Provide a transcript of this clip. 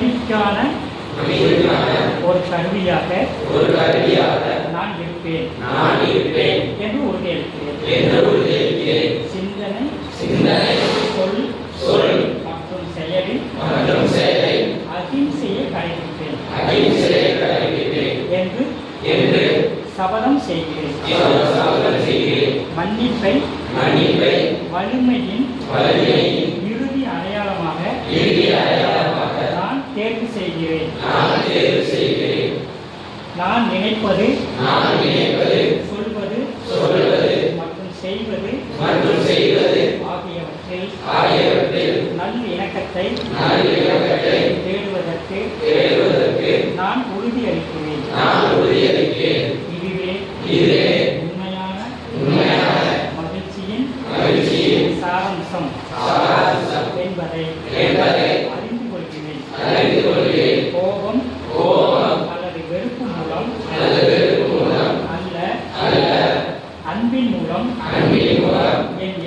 அமைதிக்கான ஒரு கருவியாக நான் இருப்பேன். என்று உறுதியளிக்கிறேன் சிந்தனை சொல் சொல் மற்றும் செயலில் அகிம்சையை கடைபிடிப்பேன். என்று சபதம் செய்கிறேன். மன்னிப்பை மன்னிப்பை வலிமையின் வலிமையின் இறுதி அடையாளமாக இறுதி அடையாளமாக நான் தேர்வு செய்கிறேன். நான் தேர்வு செய்கிறேன். நான் நினைப்பது நான் நினைப்பது சொல்வது சொல்வது மற்றும் செய்வது மற்றும் செய்வது ஆகியவற்றில் ஆகியவற்றில் நல் இணக்கத்தை நல்லிணக்கத்தை தேடுவதற்கு தேடுவதற்கு நான் உறுதியளிக்கிறேன். நான் உறுதியளிக்கிறேன். இதுவே இதுவே உண்மையான உண்மையான மகிழ்ச்சியின் மகிழ்ச்சியின் சாரம்சம் சாராம்சம் என்பதை என்பதை அன்பின் மூலம் அன்பின் மூலம் என்